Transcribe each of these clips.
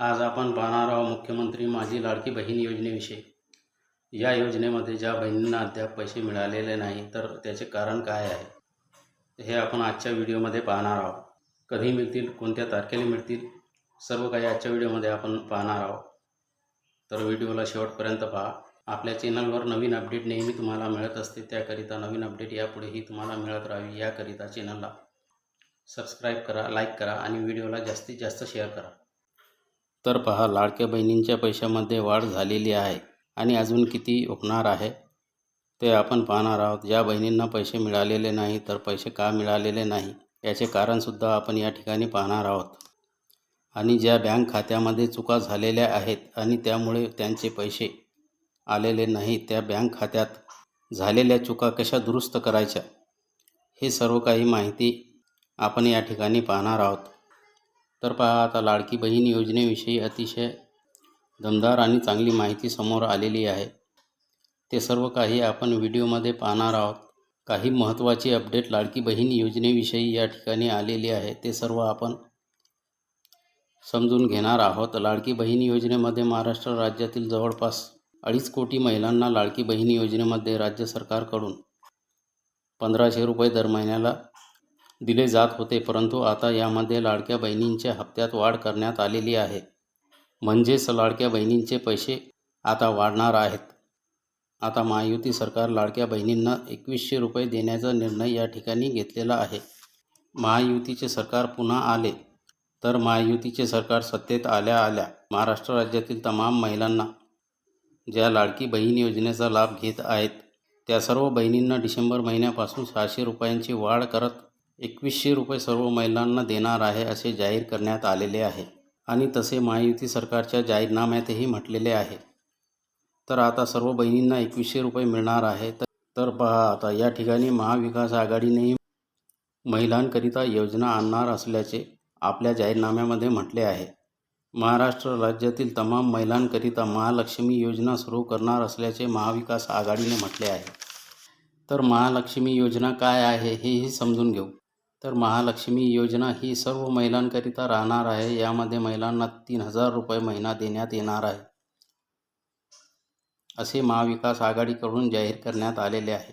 आज आपण पाहणार आहोत मुख्यमंत्री माझी लाडकी बहीण योजनेविषयी. या योजनेमध्ये ज्या बहिणींना अद्याप पैसे मिळालेले नाही तर त्याचे कारण काय आहे? हे आपण आजच्या व्हिडिओमध्ये पाहणार आहोत. कधी मिळतील कोणत्या तारखेला मिळतील सर्व काही आजच्या व्हिडिओमध्ये आपण पाहणार आहोत. तर व्हिडिओला शेवटपर्यंत पहा. आपल्या चॅनलवर नवीन अपडेट नेहमी तुम्हाला मिळत असते त्याकरिता नवीन अपडेट यापुढेही तुम्हाला मिळत राहावी याकरिता चॅनलला सबस्क्राईब करा लाईक करा आणि व्हिडिओला जास्तीत जास्त शेअर करा. तर पहा लाडक्या बहिणींच्या पैशामध्ये वाढ झालेली आहे आणि अजून किती होणार आहे? ते आपण पाहणार आहोत. ज्या बहिणींना पैसे मिळालेले नाही तर पैसे का मिळालेले नाही? याचे कारणसुद्धा आपण या ठिकाणी पाहणार आहोत. आणि ज्या बँक खात्यामध्ये चुका झालेल्या आहेत आणि त्यामुळे त्यांचे पैसे आलेले नाही त्या बँक खात्यात झालेल्या चुका कशा दुरुस्त करायच्या? हे सर्व काही माहिती आपण या ठिकाणी पाहणार आहोत. तर पहा आता लाडकी बहीण योजनेविषयी अतिशय दमदार आणि चांगली माहिती समोर आलेली आहे. ते सर्व काही आपण व्हिडिओमध्ये पाहणार आहोत. काही महत्त्वाची अपडेट लाडकी बहीण योजनेविषयी या ठिकाणी आलेली आहे. ते सर्व आपण समजून घेणार आहोत. लाडकी बहीण योजनेमध्ये महाराष्ट्र राज्यातील जवळपास अडीच कोटी महिलांना लाडकी बहीण योजनेमध्ये राज्य सरकारकडून पंधराशे रुपये दर महिन्याला दिले जात होते परंतु आता यामध्ये लाडक्या बहिणींच्या हप्त्यात वाढ करण्यात आलेली आहे. म्हणजेच लाडक्या बहिणींचे पैसे आता वाढणार आहेत. आता महायुती सरकार लाडक्या बहिणींना एकवीसशे रुपये देण्याचा निर्णय या ठिकाणी घेतलेला आहे. महायुतीचे सरकार पुन्हा आले तर महायुतीचे सरकार सत्तेत आल्या आल्या महाराष्ट्र राज्यातील तमाम महिलांना ज्या लाडकी बहीण योजनेचा लाभ घेत आहेत त्या सर्व बहिणींना डिसेंबर महिन्यापासून सहाशे रुपयांची वाढ करत एकवीसशे रुपये सर्व महिलांना देणार आहे असे जाहीर करण्यात आलेले आहे आणि तसे महायुती सरकारच्या जाहीरनाम्यातही म्हटलेले आहे. तर आता सर्व बहिणींना एकवीसशे रुपये मिळणार आहे. तर पहा आता या ठिकाणी महाविकास आघाडीनेही महिलांकरिता योजना आणणार असल्याचे आपल्या जाहीरनाम्यामध्ये म्हटले आहे. महाराष्ट्र राज्यातील तमाम महिलांकरिता महालक्ष्मी योजना सुरू करणार असल्याचे महाविकास आघाडीने म्हटले आहे. तर महालक्ष्मी योजना काय आहे हेही समजून घेऊ. तर महालक्ष्मी योजना ही सर्व महिलांकरिता राहणार आहे. यामध्ये महिलांना तीन हजार रुपये महिना देण्यात येणार आहे. असे महाविकास आघाडीकडून जाहीर करण्यात आलेले आहे.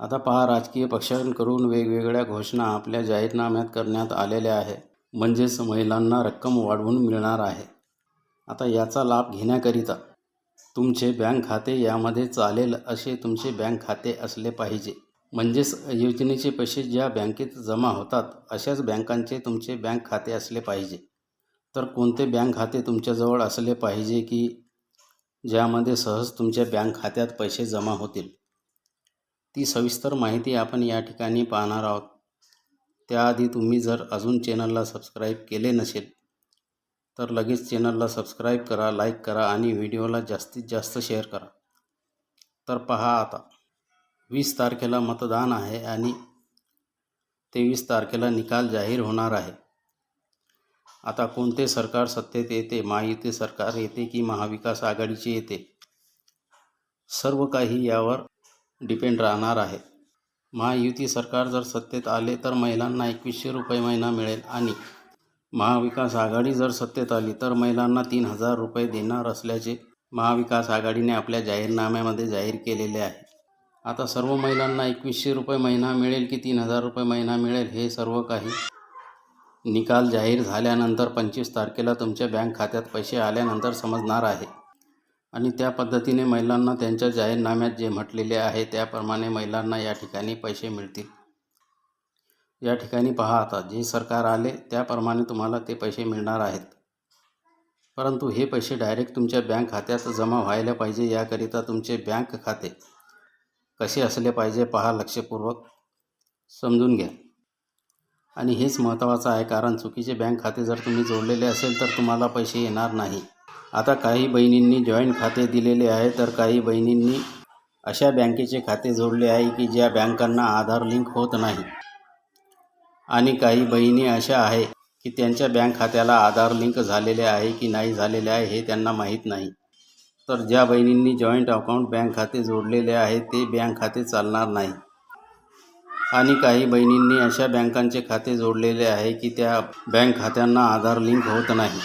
आता पहा राजकीय पक्षांकडून वेगवेगळ्या घोषणा आपल्या जाहीरनाम्यात करण्यात आलेल्या आहे म्हणजेच महिलांना रक्कम वाढवून मिळणार आहे. आता याचा लाभ घेण्याकरिता तुमचे बँक खाते यामध्ये चालेल असे तुमचे बँक खाते असले पाहिजे. म्हणजेच योजनेचे पैसे ज्या बँकेत जमा होतात अशाच बँकांचे तुमचे बँक खाते असले पाहिजे. तर कोणते बँक खाते तुमच्याजवळ असले पाहिजे की ज्यामध्ये सहज तुमच्या बँक खात्यात पैसे जमा होतील? ती सविस्तर माहिती आपण या ठिकाणी पाहणार आहोत. त्याआधी तुम्ही जर अजून चॅनलला सबस्क्राईब केले नसेल तर लगेच चॅनलला सबस्क्राईब करा लाईक करा आणि व्हिडिओला जास्तीत जास्त शेअर करा. तर पहा आता. वीस तारखेला मतदान आहे आणि तेवीस तारखेला निकाल जाहीर होणार आहे. आता कोणते सरकार सत्तेत येते महायुती सरकार येते की महाविकास आघाडीचे येते? सर्व काही यावर डिपेंड राहणार आहे. महायुती सरकार जर सत्तेत आले तर महिलांना एकवीसशे रुपये महिना मिळेल आणि महाविकास आघाडी जर सत्तेत आली तर महिलांना तीन हजार रुपये देणार असल्याचे महाविकास आघाडीने आपल्या जाहीरनाम्यामध्ये जाहीर केलेले आहे. आता सर्व महिलांना एकवीसशे रुपये महिना मिळेल की तीन हजार रुपये महिना मिळेल हे सर्व काही निकाल जाहीर झाल्यानंतर पंचवीस तारखेला तुमच्या बँक खात्यात पैसे आल्यानंतर समजणार आहे. आणि त्या पद्धतीने महिलांना त्यांच्या जाहीरनाम्यात जे म्हटलेले आहे त्याप्रमाणे महिलांना या ठिकाणी पैसे मिळतील. या ठिकाणी पहा आता जे सरकार आले त्याप्रमाणे तुम्हाला ते पैसे मिळणार आहेत. परंतु हे पैसे डायरेक्ट तुमच्या बँक खात्यात जमा व्हायला पाहिजे याकरिता तुमचे बँक खाते कसे असले पाहिजे पहा लक्षपूर्वक. समजून घ्या. आणि हेच महत्त्वाचं आहे कारण चुकीचे बँक खाते जर तुम्ही जोडलेले असेल तर तुम्हाला पैसे येणार नाही. आता काही बहिणींनी जॉईंट खाते दिलेले आहे तर काही बहिणींनी अशा बँकेचे खाते जोडले आहे की ज्या बँकांना आधार लिंक होत नाही. आणि काही बहिणी अशा आहे की त्यांच्या बँक खात्याला आधार लिंक झालेले आहे की नाही झालेले आहे हे त्यांना माहीत नाही. तर ज्या बहिणींनी जॉईंट अकाउंट बँक खाते जोडलेले आहे ते बँक खाते चालणार नाही. आणि काही बहिणींनी अशा बँकांचे खाते जोडलेले आहे की त्या बँक खात्यांना आधार लिंक होत नाही.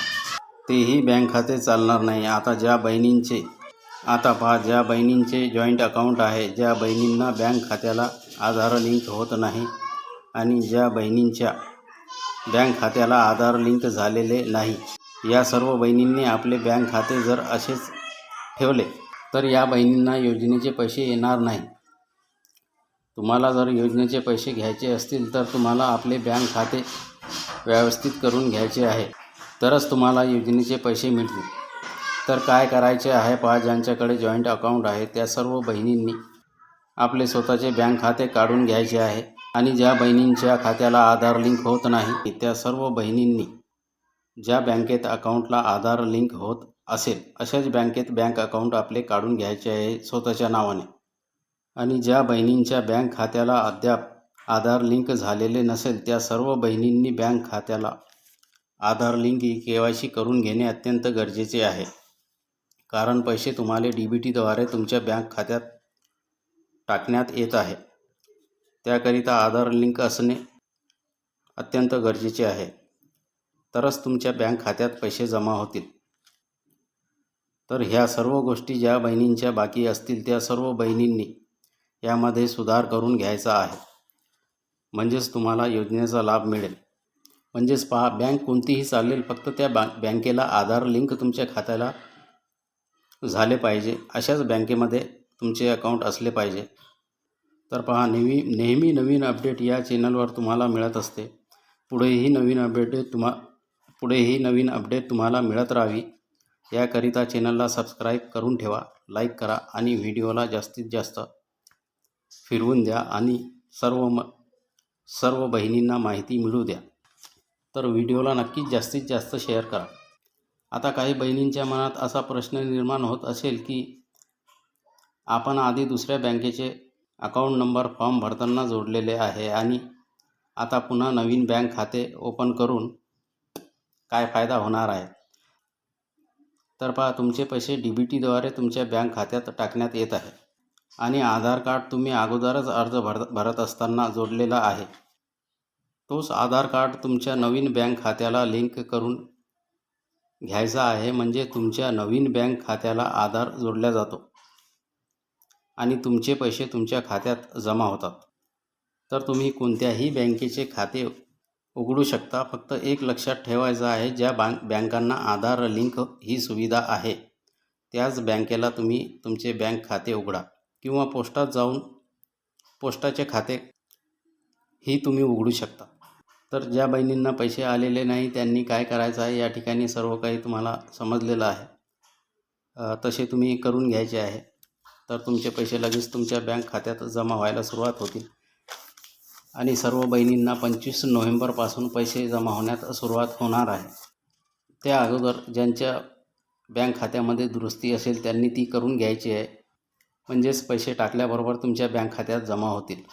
तेही बँक खाते चालणार नाही. आता ज्या बहिणींचे आता पहा ज्या बहिणींचे जॉईंट अकाउंट आहे ज्या बहिणींना बँक खात्याला आधार लिंक होत नाही आणि ज्या बहिणींच्या बँक खात्याला आधार लिंक झालेले नाही या सर्व बहिणींनी आपले बँक खाते जर असेच ठेवले तर या बहिणींना योजनेचे पैसे येणार नाही. तुम्हाला जर योजनेचे पैसे घ्यायचे असतील तर तुम्हाला आपले बँक खाते व्यवस्थित करून घ्यायचे आहे. तरच तुम्हाला योजनेचे पैसे मिळतील. तर काय करायचे आहे पहा ज्यांच्याकडे जॉईंट अकाउंट आहे त्या सर्व बहिणींनी आपले स्वतःचे बँक खाते काढून घ्यायचे आहे. आणि ज्या बहिणींच्या खात्याला आधार लिंक होत नाही त्या सर्व बहिणींनी ज्या बँकेत अकाउंटला आधार लिंक होत असेल अशाच बँकेत बँक अकाउंट आपले काढून घ्यायचे आहे स्वतःच्या नावाने. आणि ज्या बहिणींच्या बँक खात्याला अद्याप आधार लिंक झालेले नसेल त्या सर्व बहिणींनी बँक खात्याला Aadhaar link K Y C करून घेणे अत्यंत गरजेचे आहे. कारण पैसे तुम्हाला डी बी टीद्वारे तुमच्या बँक खात्यात टाकण्यात येत आहे. त्याकरिता आधार लिंक असणे अत्यंत गरजेचे आहे. तरच तुमच्या बँक खात्यात पैसे जमा होतील. तर ह्या सर्व गोष्टी ज्या बहिणींच्या बाकी असतील त्या सर्व बहिणींनी यामध्ये सुधार करून घ्यायचा आहे. म्हणजेच तुम्हाला योजनेचा लाभ मिळेल. म्हणजेच पहा बँक कोणतीही चालेल फक्त त्या बँ बँकेला आधार लिंक तुमच्या खात्याला झाले पाहिजे. अशाच बँकेमध्ये तुमचे अकाउंट असले पाहिजे. तर पहा नेहमी नेहमी नवीन अपडेट या चॅनलवर तुम्हाला मिळत असते. पुढेही नवीन अपडेट तुम्हा पुढेही नवीन अपडेट तुम्हाला मिळत राहावी. याकरिता चॅनलला सबस्क्राईब करून ठेवा लाईक करा आणि व्हिडिओला जास्तीत जास्त फिरवून द्या आणि सर्व म सर्व बहिणींना माहिती मिळू द्या. तर व्हिडिओला नक्कीच जास्तीत जास्त शेअर करा. आता काही बहिणींच्या मनात असा प्रश्न निर्माण होत असेल की आपण आधी दुसऱ्या बँकेचे अकाउंट नंबर फॉर्म भरताना जोडलेले आहे आणि आता पुन्हा नवीन बँक खाते ओपन करून काय फायदा होणार आहे? तर पहा तुमचे पैसे डी बी टीद्वारे तुमच्या बँक खात्यात टाकण्यात येत आहे. आणि आधार कार्ड तुम्ही अगोदरच अर्ज भर भरत असताना जोडलेला आहे. तोच आधार कार्ड तुमच्या नवीन बँक खात्याला लिंक करून घ्यायचा आहे म्हणजे तुमच्या नवीन बँक खात्याला आधार जोडला जातो. आणि तुमचे पैसे तुमच्या खात्यात जमा होतात. तर तुम्ही कोणत्याही बँकेचे खाते उघडू शकता. फक्त एक लक्षात ठेवायचं आहे ज्या बँक बँकांना आधार लिंक ही सुविधा आहे त्याच बँकेला तुम्ही तुमचे बँक खाते उघडा किंवा पोस्टात जाऊन पोस्टाचे खाते ही तुम्ही उघडू शकता. तर ज्या बहिणींना पैसे आलेले नाही त्यांनी काय करायचं आहे? या ठिकाणी सर्व काही तुम्हाला समजलेलं आहे. तसे तुम्ही करून घ्यायचे आहे. तर तुमचे पैसे लगेच तुमच्या बँक खात्यात जमा व्हायला सुरुवात होतील. आणि सर्व बहिणींना पंचवीस नोव्हेंबरपासून पैसे जमा होण्यात सुरुवात होणार आहे. त्या अगोदर ज्यांच्या बँक खात्यामध्ये दुरुस्ती असेल त्यांनी ती करून घ्यायची आहे. म्हणजेच पैसे टाकल्याबरोबर तुमच्या बँक खात्यात जमा होतील.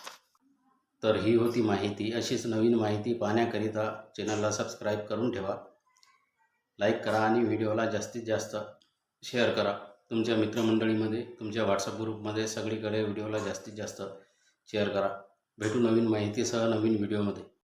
तर ही होती माहिती. अशीच नवीन माहिती पाहण्याकरिता चॅनलला सबस्क्राईब करून ठेवा. लाईक करा आणि व्हिडिओला जास्तीत जास्त शेअर करा. तुमच्या मित्रमंडळीमध्ये तुमच्या व्हॉट्सअप ग्रुपमध्ये सगळीकडे व्हिडिओला जास्तीत जास्त शेअर करा. भेटू नवीन माहितीसह नवीन व्हिडिओमध्ये.